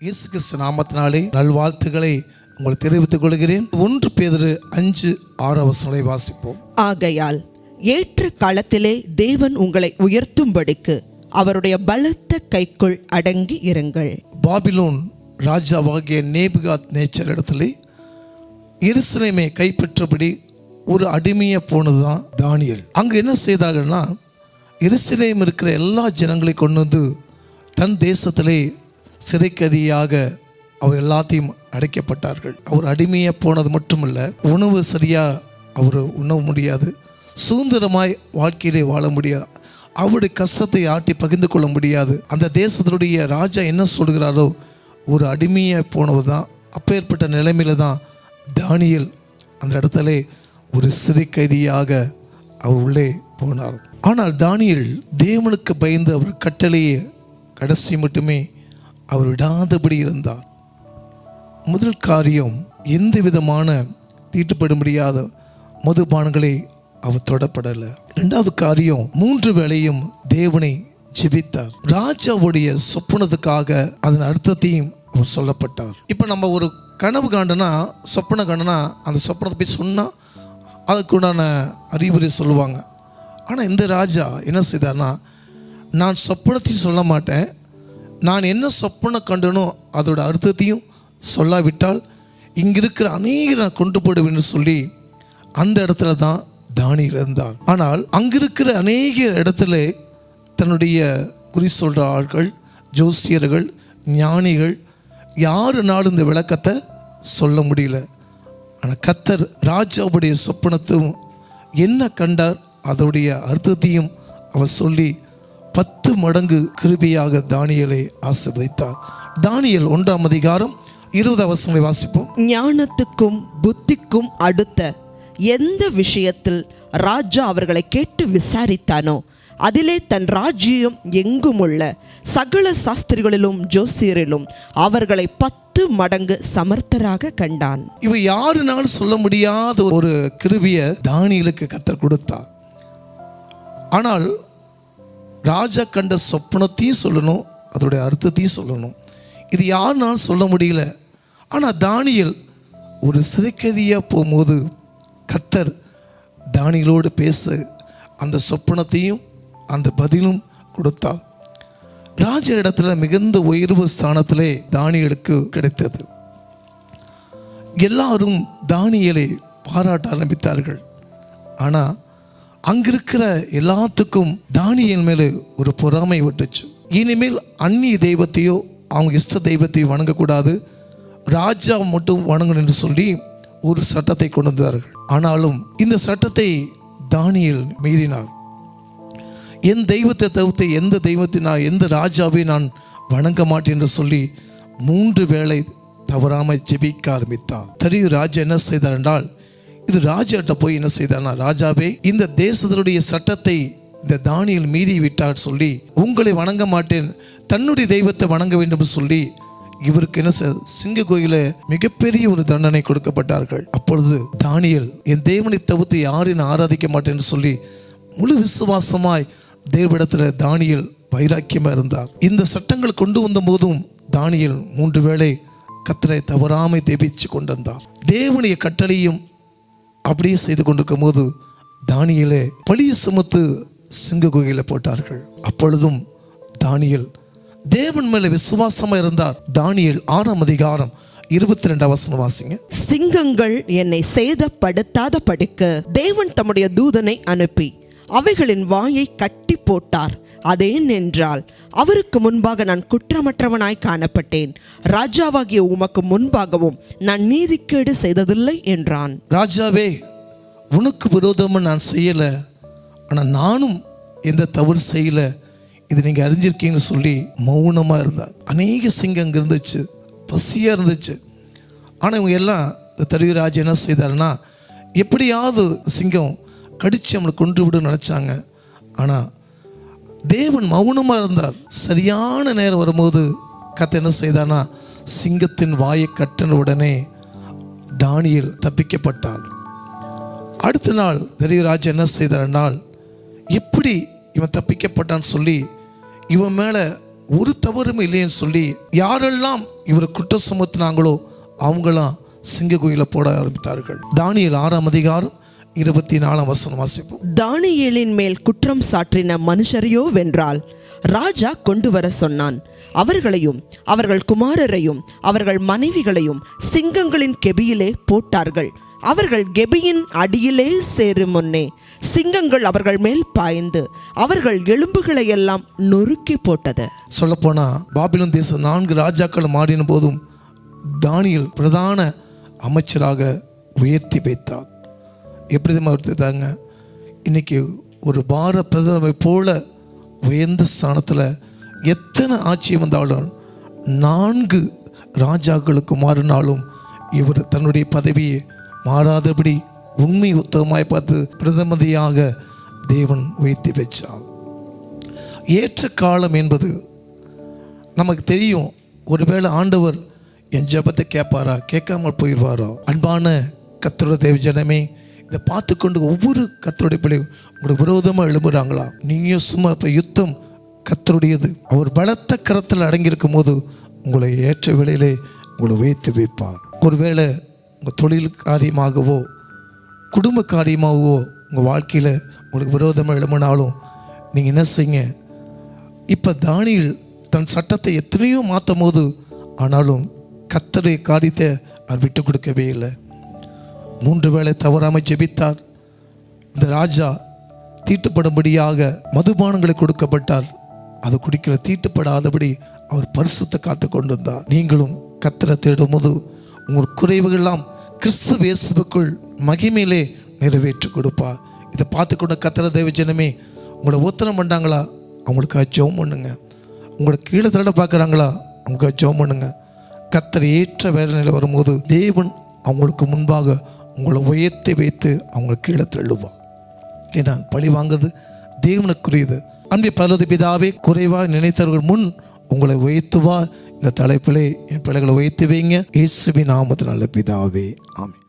இயேசு கிறிஸ்து நாமத்தினாலே நல்வாழ்த்துக்களை உங்களுக்கு தெரிவித்துக் கொள்கிறேன். ஒன்று பேதரு அஞ்சு ஆறு அவசரங்களை வாசிப்போம். ஆகையால் ஏற்ற காலத்திலே தேவன் உங்களை உயர்த்தும்படிக்கு அவருடைய பலத்த கைக்குள் அடங்கி இருங்கள். பாபிலோன் ராஜாவாகிய நேபுகாத் நேச்சர் இடத்துல எருசலேமை கைப்பற்றபடி ஒரு அடிமையை போனதுதான் தானியல். அங்கே என்ன செய்தார்கள்னா எருசலேம் இருக்கிற எல்லா ஜனங்களையும் கொண்டு வந்து தன் தேசத்திலே சிறைக்கதியாக அவர் எல்லாத்தையும் அடைக்கப்பட்டார்கள். அவர் அடிமையை போனது மட்டுமல்ல உணவு சரியாக அவர் உண்ண முடியாது சுதந்திரமாய் வாழ்க்கையிலே வாழ முடியாது அவருடைய கஷ்டத்தை ஆட்டி பகிர்ந்து கொள்ள முடியாது. அந்த தேசத்தினுடைய ராஜா என்ன சொல்கிறாரோ ஒரு அடிமையை போனவர் தான் அப்பேற்பட்ட நிலைமையில தான் தானியல் அந்த இடத்துல ஒரு சிறை கைதியாக அவர் உள்ளே போனார். ஆனால் தானியல் தேவனுக்கு பயந்து அவர் கட்டளையை கடைசி மட்டுமே அவர் விடாதபடி இருந்தார். முதல் காரியம் எந்த விதமான தீட்டுப்பட முடியாத மதுபானங்களை அவர் தொடப்படலை. ரெண்டாவது காரியம் மூன்று வேளையும் தேவனை ஜெபித்தார். ராஜாவுடைய சொப்பனத்துக்காக அதன் அர்த்தத்தையும் அவர் சொல்லப்பட்டார். இப்போ நம்ம ஒரு கனவு காண்டனா சொப்பன காண்டனா அந்த சொப்பனத்தை போய் சொன்னால் அதுக்குண்டான அறிவுரை சொல்லுவாங்க. ஆனால் இந்த ராஜா என்ன செய்தார்னா நான் சொப்பனத்தையும் சொல்ல மாட்டேன் நான் என்ன சொப்பனம் கண்டனோ அதோட அர்த்தத்தையும் சொல்லாவிட்டால் இங்கே இருக்கிற அநேகரை நான் கொண்டு போடுவேன்னு சொல்லி அந்த இடத்துல தான் தானி இருந்தார் ஆனால் அங்கிருக்கிற அநேக இடத்துல தன்னுடைய குறி சொல்கிற ஆட்கள் ஜோசியர்கள் ஞானிகள் யாருனாலும் இந்த விளக்கத்தை சொல்ல முடியல. ஆனால் கத்தர் ராஜாவுடைய சொப்பனத்தும் என்ன கண்டார் அதோடைய அர்த்தத்தையும் அவர் சொல்லி பத்து மடங்கு கிருபியாக தானியலை ஆசீர்வதித்தார். தானியல் ஒன்றாம் அதிகாரம் இருபது அவசரங்களை வாசிப்போம். ஞானத்துக்கும் புத்திக்கும் அடுத்த எந்த விஷயத்தில் ராஜா அவர்களை கேட்டு விசாரித்தானோ அதிலே தன் ராஜ்யம் எங்கும் உள்ள சகல சாஸ்திரிகளிலும் ஜோசியரிலும் அவர்களை பத்து மடங்கு சமர்த்தராக கண்டான். இவ யாருனாலும் சொல்ல முடியாத ஒரு கிருவிய தானியலுக்கு கத்தர் கொடுத்தார். ஆனால் ராஜா கண்ட சொப்பனத்தையும் சொல்லணும் அதோடைய அர்த்தத்தையும் சொல்லணும். இது யாருனாலும் சொல்ல முடியல. ஆனால் தானியல் ஒரு சிறைக்கதியாக போகும்போது கத்தர் தானியலோடு பேச அந்த சொப்பனத்தையும் அந்த பதிலும் கொடுத்தார். ராஜ இடத்துல மிகுந்த உயர்வு ஸ்தானத்திலே தானியலுக்கு கிடைத்தது. எல்லாரும் தானியலை பாராட்ட ஆரம்பித்தார்கள். ஆனால் அங்கிருக்கிற எல்லாத்துக்கும் தானியல் மேலே ஒரு பொறாமை விட்டுச்சு. இனிமேல் அந்நிய தெய்வத்தையோ அவங்க இஷ்ட தெய்வத்தையோ வணங்கக்கூடாது. ராஜா மட்டும் வணங்கணும் என்று சொல்லி ஒரு சட்டத்தை கொண்டு வந்தார்கள். ஆனாலும் இந்த சட்டத்தை தானியல் மீறினார். என் தெய்வத்தை தவிர்த்து எந்த தெய்வத்தை நான் எந்த ராஜாவை நான் வணங்க மாட்டேன் என்று சொல்லி மூன்று வேளை தவறாமல் ஜெபிக்க ஆரம்பித்தார். தெரியும் ராஜா என்ன செய்தார் என்றால் இது ராஜாட்ட போய் என்ன செய்தார்னா ராஜாவே இந்த தேசத்தினுடைய சட்டத்தை இந்த தானியல் மீறி விட்டார் சொல்லி உங்களை வணங்க மாட்டேன் தன்னுடைய தெய்வத்தை வணங்க வேண்டும் என்று சொல்லி இவருக்கு என்ன சிங்க கோயில மிகப்பெரிய ஒரு தண்டனை கொடுக்கப்பட்டார்கள். அப்பொழுது தானியல் என் தேவனை தவிர்த்து யாரையும் ஆராதிக்க மாட்டேன் சொல்லி முழு விசுவாசமாய் தேவடத்துல தானியல் வைராக்கியமா இருந்தார். இந்த சட்டங்கள் கொண்டு வந்த போதும் தானியல் மூன்று வேளை கத்தரை தவறாமை தேபிச்சு கொண்டிருந்தார். தேவனுடைய கட்டளையும் அப்படியே செய்து கொண்டிருக்கும் போது தானியலை பழிய சுமத்து சிங்க குகையில போட்டார்கள். அப்பொழுதும் தானியல் தேவன் மேல விசுவாசமா இருந்தார். தானியல் ஆறாம் அதிகாரம் இருபத்தி ரெண்டு அவசரம் வாசிங்க. சிங்கங்கள் என்னை சேதப்படுத்தாத படிக்க தேவன் தம்முடைய தூதனை அனுப்பி அவைகளின் வாயை கட்டி போட்டார். அதேன் என்றால் அவருக்கு முன்பாக நான் குற்றமற்றவனாய் காணப்பட்டேன். ராஜாவாகிய உமக்கு முன்பாகவும் நான் நீதிக்கேடு செய்ததில்லை என்றான். ராஜாவே உனக்கு விரோதமாக நான் செய்யலை. ஆனால் நானும் எந்த தவறு செய்யலை. இது நீங்கள் அறிஞ்சிருக்கீங்கன்னு சொல்லி மௌனமாக இருந்தார். அநேக சிங்கம் அங்கே இருந்துச்சு பசியாக இருந்துச்சு. ஆனால் இவங்க எல்லாம் இந்த தருவிராஜ் என்ன செய்தாருன்னா எப்படியாவது சிங்கம் கடிச்சு நம்மளை கொன்று விடுன்னு நினச்சாங்க. ஆனால் தேவன் மௌனமாக இருந்தார். சரியான நேரம் வரும்போது கத்த என்ன செய்தானா சிங்கத்தின் வாயை கட்டின உடனே தானியல் தப்பிக்கப்பட்டார். அடுத்த நாள் தெரியராஜ் என்ன செய்தார்னால் எப்படி இவன் தப்பிக்கப்பட்டான்னு சொல்லி இவன் மேலே ஒரு தவறும் இல்லைன்னு சொல்லி யாரெல்லாம் இவர் குற்றம் சுமத்தினாங்களோ அவங்களாம் சிங்க கோயிலை போட ஆரம்பித்தார்கள். தானியல் ஆறாம் அதிகாரம் இருபத்தி நாலாம் வசனம் வாசிப்போம். தானியேலின் மேல் குற்றம் சாற்றின மனுஷரையோ வென்றால் ராஜா கொண்டு வர சொன்னான். அவர்களையும் அவர்கள் குமாரரையும் அவர்கள் மனைவிகளையும் சிங்கங்களின் கெபியிலே போட்டார்கள். அவர்கள் கெபியின் அடியிலே சேரும் முன்னே சிங்கங்கள் அவர்கள் மேல் பாய்ந்து அவர்கள் எலும்புகளை எல்லாம் நொறுக்கி போட்டது. சொல்லப்போனா பாபிலோன் தேசம் நான்கு ராஜாக்கள் மாறின போதும் தானியல் பிரதான அமைச்சராக உயர்த்தி வைத்தார். எப்படி தெரியுமா இன்றைக்கி இன்னைக்கு ஒரு பார பிரதமரை போல உயர்ந்த ஸ்தானத்தில் எத்தனை ஆட்சி வந்தாலும் நான்கு ராஜாக்களுக்கு மாறினாலும் இவர் தன்னுடைய பதவியை மாறாதபடி உண்மை உத்தகமாய் பார்த்து பிரதமதியாக தேவன் உயர்த்தி வச்சார். ஏற்ற காலம் என்பது நமக்கு தெரியும். ஒருவேளை ஆண்டவர் என் ஜபத்தை கேட்பாரா? கேட்காமல் போயிடுவாரோ? அன்பான கத்தருடைய தேவ ஜனமே இதை பார்த்து கொண்டு ஒவ்வொரு கத்தருடைய பிள்ளை உங்களுக்கு விரோதமாக எழும்புறாங்களா? நீங்கள் சும்மா இப்போ யுத்தம் கத்தருடையது அவர் பலத்த கரத்தில் அடங்கியிருக்கும் போது உங்களை ஏற்ற வேளையிலே உங்களை வைத்து வைப்பார். ஒருவேளை உங்கள் தொழில் காரியமாகவோ குடும்ப காரியமாகவோ உங்கள் வாழ்க்கையில் உங்களுக்கு விரோதமாக எழும்பினாலும் நீங்கள் என்ன செய்யுங்க? இப்போ தானியில் தன் சட்டத்தை எத்தனையோ மாற்றும் போது ஆனாலும் கத்தருடைய காரியத்தை அவர் விட்டு கொடுக்கவே இல்லை. மூன்று வேளை தவறாமல் ஜெபித்தார். இந்த ராஜா தீட்டுப்படும்படியாக மதுபானங்களை கொடுக்கப்பட்டார். அது குடிக்கிற தீட்டுப்படாதபடி அவர் பரிசுத்தை காத்து கொண்டிருந்தார். நீங்களும் கத்தரை தேடும் போது உங்கள் குறைவுகள்லாம் கிறிஸ்து இயேசுவுக்குள் மகிமையிலே நிறைவேற்றி கொடுப்பார். இதை பார்த்து கொண்ட கத்திர தேவ ஜனமே உங்களை ஒத்தனம் பண்ணாங்களா? அவங்களுக்காக ஜெபம் பண்ணுங்க. உங்களை கீழே தட பார்க்குறாங்களா? அவங்களுக்காக ஜெபம் பண்ணுங்க. கத்தரை ஏற்ற வேலையில் வரும்போது தேவன் அவங்களுக்கு முன்பாக உங்களை உயர்த்தி வைத்து அவங்க கீழே தள்ளுவான் ஏன்னா பழி வாங்குறது தேவனுக்குரியது. அன்பை பலது பிதாவே குறைவாக நினைத்தவர்கள் முன் உங்களை உயர்த்துவா. இந்த தலைப்பிலே என் பிள்ளைகளை உயர்த்துவீங்க வைங்க. நாமத்து நல்ல பிதாவே ஆமே